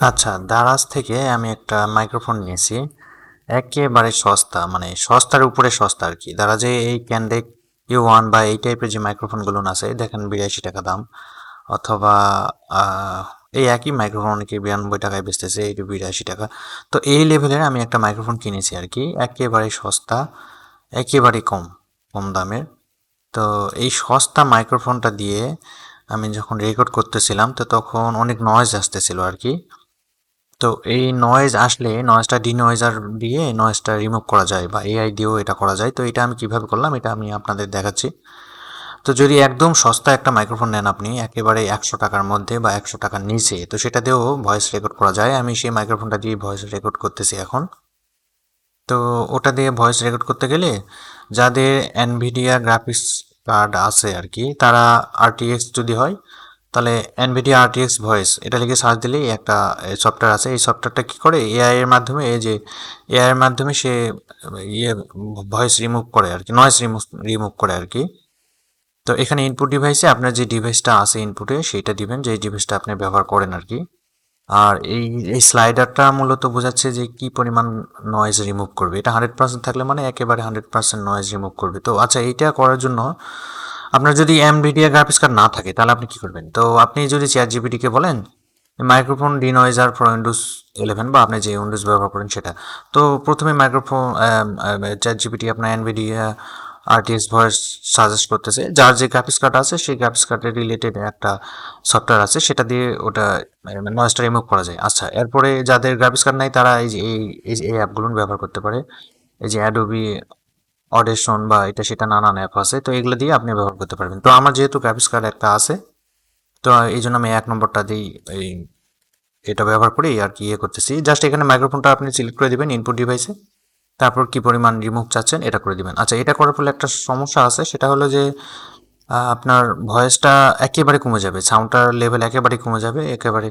আচ্ছা দারাজ থেকে আমি একটা মাইক্রোফোন নিয়েছি। একেবারে সস্তা মানে সস্তার উপরে সস্তা আর কি। দারাজে এই ক্যান্ডেক ইউ ওয়ান বা এই টাইপের যে মাইক্রোফোনগুলো আছে, দেখেন বিরাশি টাকা দাম। অথবা এই একই মাইক্রোফোন অনেকে বিরানব্বই টাকায় বেচতেছে, এইটা বিরাশি টাকা। তো এই লেভেলের আমি একটা মাইক্রোফোন কিনেছি আর কি। একেবারে সস্তা, একেবারে কম কম দামের। তো এই সস্তা মাইক্রোফোনটা দিয়ে আমি যখন রেকর্ড করতেছিলাম, তো তখন অনেক নয়েজ আসতেছিল আর কি। তো এই নয়েজ আসলে নয়েজটা ডিনয়েজার দিয়ে নয়েজটা রিমুভ করা যায় বা এআই দিয়েও এটা করা যায়। তো এটা আমি কীভাবে করলাম এটা আমি আপনাদের দেখাচ্ছি। তো যদি একদম সস্তা একটা মাইক্রোফোন নেন আপনি, একেবারে একশো টাকার মধ্যে বা একশো টাকার নিচে, তো সেটা দিয়েও ভয়েস রেকর্ড করা যায়। আমি সেই মাইক্রোফোনটা দিয়ে ভয়েস রেকর্ড করতেছি এখন। তো ওটা দিয়ে ভয়েস রেকর্ড করতে গেলে যাদের এনভিডিয়া গ্রাফিক্স কার্ড আছে আর কি, তারা আরটিএক্স যদি হয় তাহলে এনভিডিয়া আরটিএক্স ভয়েস, এটা লিখে সার্চ দিলেই একটা সফটওয়্যার আছে। এই সফটওয়্যারটা কী করে? এআই এর মাধ্যমে, এই যে এআই এর মাধ্যমে সে ইয়ে ভয়েস রিমুভ করে আর কি নয়েস রিমুভ রিমুভ করে আর কি। তো এখানে ইনপুট ডিভাইসে আপনার যে ডিভাইসটা আছে ইনপুটে সেইটা দিবেন, যে ডিভাইসটা আপনি ব্যবহার করেন আর কি। আর এই এই স্লাইডারটা মূলত বোঝাচ্ছে যে কি পরিমাণ নয়েজ রিমুভ করবে। এটা হান্ড্রেড পার্সেন্ট থাকলে মানে একেবারে হান্ড্রেড পার্সেন্ট নয়েজ রিমুভ করবে। তো আচ্ছা এইটা করার জন্য আপনার যদি এমভিডিয়া গ্রাফিক্স কার্ড না থাকে, তাহলে আপনি কি করবেন? তো আপনি যদি চেয়ার জিবিটিকে বলেন microphone denoiser for Windows eleven বা আপনি যে উইন্ডোজ ব্যবহার করেন সেটা। তো প্রথমে মাইক্রোফোন চ্যাট জিপিটি আপনার এনভিডিয়া আরটিএস ভয়েস সাজেস্ট করতেছে। যার যে গ্রাফিক্স কার্ড আছে, সেই গ্রাফিক্স কার্ডের রিলেটেড একটা সফটওয়্যার আছে, সেটা দিয়ে ওটা নয়েজটা রিমুভ করা যায়। আচ্ছা এরপরে যাদের গ্রাফিক্স কার্ড নাই, তারা এই যে, এই এই অ্যাপগুলো ব্যবহার করতে পারে। এই যে অ্যাডোবি অডেশন বা এটা সেটা নানান অ্যাপ আছে, তো এগুলো দিয়ে আপনি ব্যবহার করতে পারবেন। তো আমার যেহেতু গ্রাফিক্স কার্ড একটা আছে, তো এই জন্য আমি এক নম্বরটা দিই এই এটা ব্যবহার করেই আর কি ইয়ে করতেছি। জাস্ট এখানে মাইক্রোফোনটা আপনি সিলেক্ট করে দিবেন ইনপুট ডিভাইসে তারপর কি পরিমাণ রিমুভ চাচ্ছেন এটা করে দিবেন। আচ্ছা এটা করার ফলে একটা সমস্যা আছে, সেটা হলো যে আপনার ভয়েসটা একেবারে কমে যাবে সাউন্ডটার লেভেল একেবারে কমে যাবে, একেবারে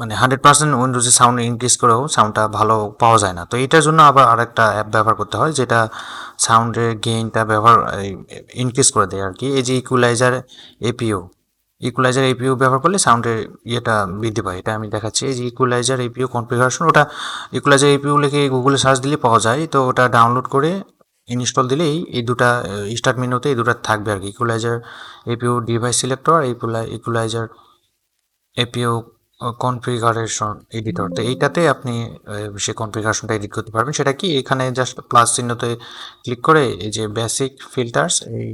মানে হান্ড্রেড পার্সেন্ট উইন্ডোজে সাউন্ড ইনক্রিজ করেও সাউন্ডটা ভালো পাওয়া যায় না। তো এটার জন্য আবার আরেকটা অ্যাপ ব্যবহার করতে হয়, যেটা সাউন্ডের গেইনটা ব্যবহার ইনক্রিজ করে দেয় আর কি এই যে ইকুলাইজার এপিও ইকুলাইজার এপিও ব্যবহার করলে সাউন্ডের ইয়েটা বৃদ্ধি পায়। এটা আমি দেখাচ্ছি, এই যে ইকুলাইজার এপিও কনফিগারেশন ওটা ইকুলাইজার এপিও লিখে গুগলে সার্চ দিলে পাওয়া যায়। তো ওটা ডাউনলোড করে ইনস্টল দিলেই এই দুটা স্টার্ট মেনুতে এই দুটা থাকবে আর কি equalizer APO device selector equalizer APO configuration editor তো এইটাতে আপনি সেই কনফিগারেশনটা এডিট করতে পারবেন। সেটা কি? এখানে জাস্ট প্লাস চিহ্নতে ক্লিক করে এই যে বেসিক ফিল্টার্স এই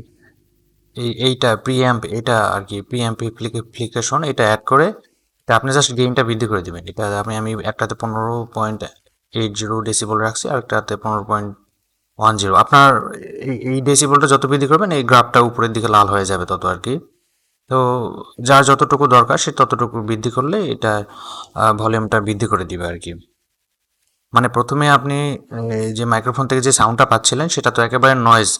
এই, এইটা প্রিঅ্যাম্প এটা আর কি প্রিঅ্যাম্প অ্যাপ্লিকেশন এটা অ্যাড করে তা আপনি জাস্ট গেইনটা বৃদ্ধি করে দেবেন। এটা আমি আমি একটাতে পনেরো পয়েন্ট এইট জিরো ডেসিবল রাখছি, আর একটাতে পনেরো পয়েন্ট ওয়ান জিরো আপনার এই ডেসিবলটা যত বৃদ্ধি করবেন, এই গ্রাফটা উপরের দিকে লাল হয়ে যাবে তত আর কি। তো যার যতটুকু দরকার সে ততটুকু বৃদ্ধি করলে এটা ভলিউমটা বৃদ্ধি করে দিবে আর কি। মানে প্রথমে আপনি যে মাইক্রোফোন থেকে যে সাউন্ডটা পাচ্ছিলেন সেটা তো একেবারে নয়েজ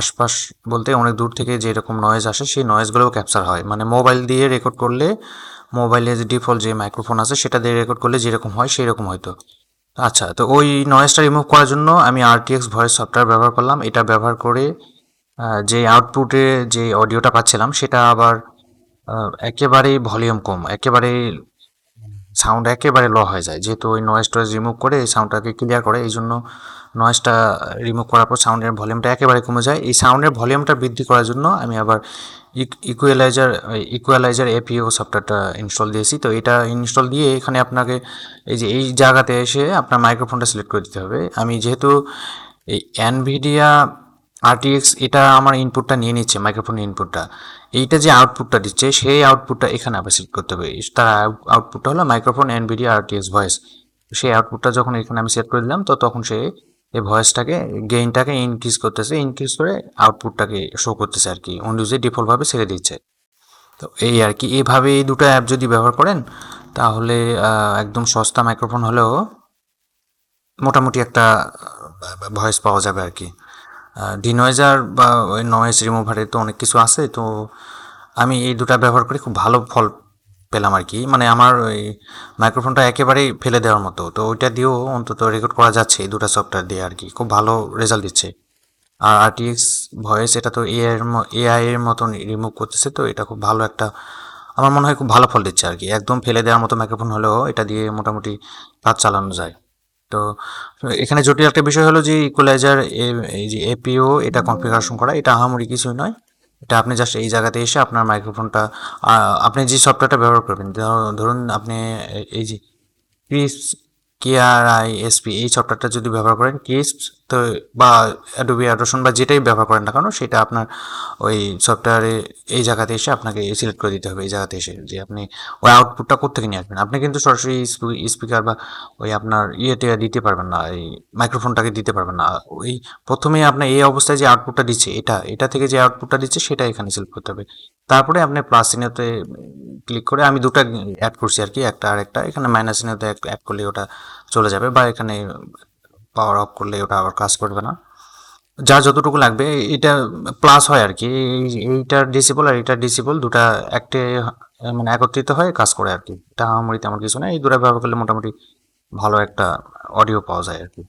আশপাশ বলতে অনেক দূর থেকে যে রকম নয়েজ আসে সেই নয়েজগুলোও ক্যাপচার হয়। মানে মোবাইল দিয়ে রেকর্ড করলে মোবাইলে যে ডিফল্ট যে মাইক্রোফোন আছে সেটা দিয়ে রেকর্ড করলে যেরকম হয় সেই রকম হয়তো। আচ্ছা তো ওই নয়েজটা রিমুভ করার জন্য আমি আরটিএক্স ভয়েস সফটওয়্যার ব্যবহার করলাম। এটা ব্যবহার করে যে আউটপুটে যে অডিওটা পাচ্ছিলাম, সেটা আবার একেবারেই ভলিউম কম, একেবারেই সাউন্ড একেবারে লো হয়ে যায়। যেহেতু ওই নয়েজ টয়েজ রিমুভ করে এই সাউন্ডটাকে ক্লিয়ার করে, এই জন্য নয়েজটা রিমুভ করার পর সাউন্ডের ভলিউমটা একেবারে কমে যায়। এই সাউন্ডের ভলিউমটা বৃদ্ধি করার জন্য আমি আবার ইকুয়ালাইজার ইকুয়ালাইজার এপিও সফটওয়্যারটা ইনস্টল দিয়েছি। তো এটা ইনস্টল দিয়ে এখানে আপনাকে এই যে, এই জায়গাতে এসে আপনার মাইক্রোফোনটা সিলেক্ট করে দিতে হবে। আমি যেহেতু এই এনভিডিয়া আরটিএক্স এটা আমার ইনপুটটা নিয়ে নিচ্ছে মাইক্রোফোন ইনপুটটা এইটা যে আউটপুটটা দিচ্ছে, সেই আউটপুটটা এখানে আবার সিলেক্ট করতে হবে। তার আউটপুটটা হলো মাইক্রোফোন এন এনভিডিয়া আরটিএক্স ভয়েস সেই আউটপুটটা যখন এখানে আমি সেট করে দিলাম, তো তখন সে এই ভয়েসটাকে গেইনটাকে ইনক্রিজ করতেছে ইনক্রিজ করে আউটপুটটাকে শো করতেছে আর কি। উইন্ডোজে ডিফল্টভাবে ছেড়ে দিচ্ছে। তো এই আর কি। এইভাবে এই দুটো অ্যাপ যদি ব্যবহার করেন, তাহলে একদম সস্তা মাইক্রোফোন হলেও মোটামুটি একটা ভয়েস পাওয়া যাবে আর কি। ডিনয়েজার বা ওই নয়েজ রিমুভারের তো অনেক কিছু আছে, তো আমি এই দুটো ব্যবহার করে খুব ভালো ফল পেলাম আর কি। মানে আমার ওই মাইক্রোফোনটা একেবারেই ফেলে দেওয়ার মতো, তো ওইটা দিয়েও অন্তত রেকর্ড করা যাচ্ছে এই দুটো সফটওয়্যার দিয়ে আর কি, খুব ভালো রেজাল্ট দিচ্ছে। আর আরটিএক্স ভয়েস এটা তো এআই এআই এর মতন রিমুভ করতেছে, তো এটা খুব ভালো একটা, আমার মনে হয় খুব ভালো ফল দিচ্ছে আর কি। একদম ফেলে দেওয়ার মতো মাইক্রোফোন হলেও এটা দিয়ে মোটামুটি কাজ চালানো যায়। তো এখানে জটিল একটা বিষয় হলো যে ইকুয়ালাইজার এই যে এপিও এটা কনফিগারেশন করা, এটা আহামরি কিছুই নয়। এটা আপনি জাস্ট এই জায়গাতে এসে আপনার মাইক্রোফোনটা আপনি যে সফটওয়্যারটা ব্যবহার করবেন ধর- ধরুন আপনি এই যে ক্রিস্প কেআরআই এসপি এই সফটওয়্যারটা যদি ব্যবহার করেন ক্রিস্প তো বা অ্যাডোবি অ্যাডোশন বা যেটাই ব্যবহার করেন না কেন, সেটা আপনার ওই সফটওয়্যারে এই জায়গাতে এসে আপনাকে সিলেক্ট করে দিতে হবে, এই জায়গাতে এসে যে আপনি ওই আউটপুটটা কোথেকে নিয়ে আসবেন। আপনি কিন্তু সরাসরি স্পিকার বা ওই আপনার ইয়েতে দিতে পারবেন না, এই মাইক্রোফোনটাকে দিতে পারবেন না। ওই প্রথমে আপনার এই অবস্থায় যে আউটপুটটা দিচ্ছে, এটা এটা থেকে যে আউটপুটটা দিচ্ছে, সেটা এখানে সিলেক্ট করতে হবে। তারপরে আপনি প্লাস চিহ্নতে ক্লিক করে আমি দুটো অ্যাড করছি আর কি, একটা আর একটা এখানে মাইনাস চিহ্নতে অ্যাড করলে ওটা চলে যাবে বা এখানে পাওয়ার অফ করলে ওটা আবার কাজ করবে না। যা যতটুকু লাগবে, এটা প্লাস হয় আর কি। এই- এইটার ডিসিবল আর এইটার ডিসিবল দুটা একটে মানে একত্রিত হয়ে কাজ করে আর কি। তা আমারই তেমন কিছু না এই দুটা ব্যবহার করলে মোটামুটি ভালো একটা অডিও পাওয়া যায় আর কি।